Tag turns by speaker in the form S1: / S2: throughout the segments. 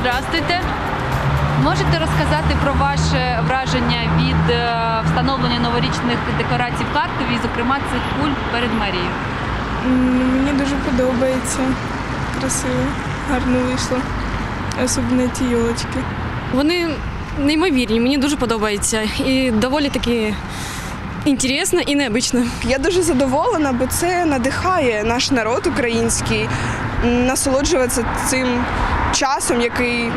S1: Здравствуйте. Можете розказати про ваше враження від е, встановлення новорічних декорацій в Харкові, зокрема цих куль перед Марією?
S2: Мені дуже подобається. Красиво, гарно вийшло. Особливо ті йолочки.
S3: Вони неймовірні, мені дуже подобається. І доволі таки інтересно і необично.
S2: Я дуже задоволена, бо це надихає наш народ український насолоджуватися цим часом, який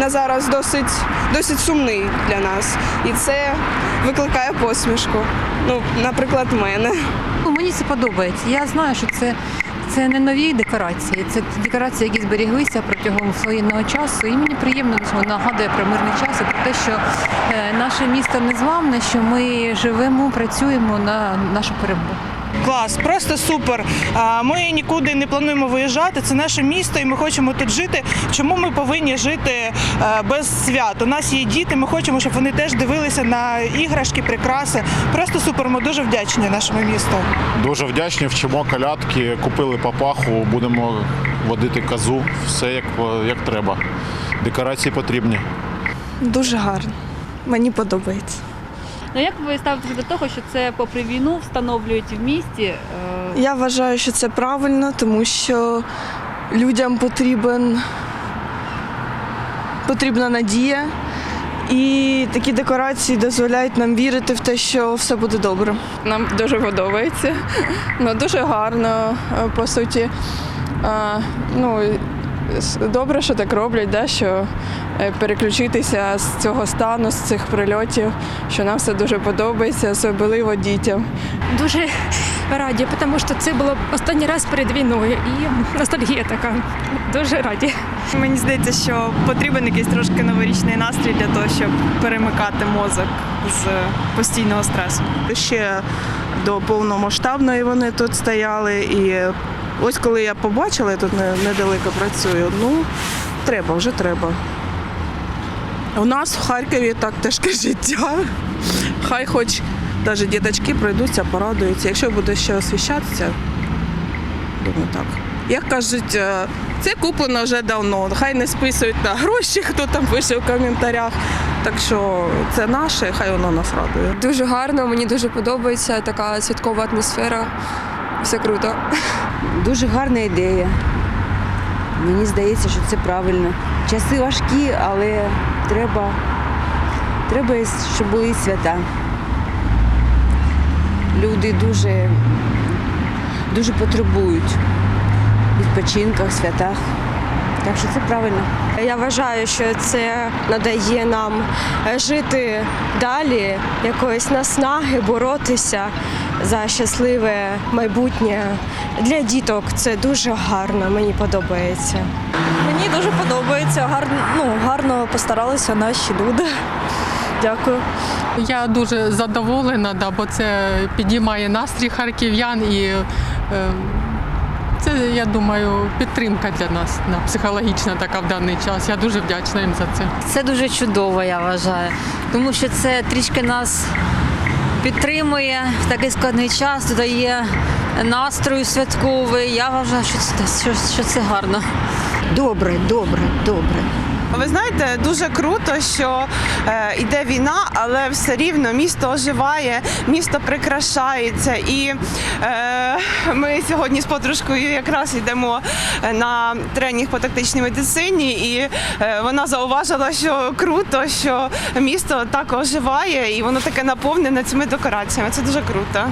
S2: на зараз досить, досить сумний для нас. І це викликає посмішку. Ну, наприклад, мене.
S4: Ну, Мені це подобається. Я знаю, що це, це не нові декорації, це декорації, які зберіглися протягом воєнного часу. І мені приємно, що нагадує про мирний час і про те, що е, наше місто незламне, що ми живемо, працюємо на нашу перемогу.
S5: Клас, просто супер. Ми нікуди не плануємо виїжджати. Це наше місто, і ми хочемо тут жити. Чому ми повинні жити е, без свят? У нас є діти. Ми хочемо, щоб вони теж дивилися на іграшки, прикраси. Просто супер. Ми дуже вдячні нашому місту.
S6: Дуже вдячні, вчимо колядки, купили папаху, будемо водити козу, все як, як треба. Декорації потрібні.
S2: Дуже гарно. Мені подобається.
S1: Ну як ви ставитеся до того, що це попри війну встановлюють в місті? е,
S2: Я вважаю, що це правильно, тому що людям потрібен, потрібна надія. І такі декорації дозволяють нам вірити в те, що все буде добре.
S7: Нам дуже подобається. Ну, дуже гарно, е, по суті. А, ну, с- добре, що так роблять, да, що е, переключитися з цього стану, з цих прильотів, що нам все дуже подобається, особливо дітям.
S3: Дуже раді, тому що це було останній раз перед війною і ностальгія така. Дуже раді.
S8: Мені здається, що потрібен якийсь трошки новорічний настрій для того, щоб перемикати мозок з постійного стресу.
S5: Ще до повномасштабної вони тут стояли. І ось коли я побачила, я тут недалеко працюю. Ну, треба, вже треба. У нас в Харкові так тяжке життя. Хай хоч навіть діточки пройдуться, порадуються. Якщо буде ще освіщатися, думаю так. Як кажуть, е, це куплено вже давно. Хай не списують на гроші, хто там пише в коментарях. Так що це наше, хай воно нас радує.
S7: Дуже гарно, мені дуже подобається така святкова атмосфера. Все круто.
S9: Дуже гарна ідея. Мені здається, що це правильно. Часи важкі, але треба, треба, щоб були свята. Люди дуже, дуже потребують відпочинках, святах. Так що це правильно.
S3: Я вважаю, що це надає нам е, жити далі, якоїсь наснаги, боротися за щасливе майбутнє. Для діток це дуже гарно, мені подобається.
S8: Мені дуже подобається. Гарно, ну, гарно постаралися наші люди. Дякую.
S10: Я дуже задоволена, да, бо це підіймає настрій харків'ян і е, це, я думаю, підтримка для нас да, психологічна така в даний час. Я дуже вдячна їм за це.
S4: Це дуже чудово, я вважаю, тому що це трішки нас підтримує в такий складний час, додає настрою святковий. Я вважаю, що це, що, що це гарно.
S9: Добре, добре, добре.
S5: Ви знаєте, дуже круто, що е, йде війна, але все рівно місто оживає, місто прикрашається. І е, ми сьогодні з подружкою якраз йдемо е, на тренінг по тактичній медицині, і е, вона зауважила, що круто, що місто так оживає і воно таке наповнене цими декораціями. Це дуже круто.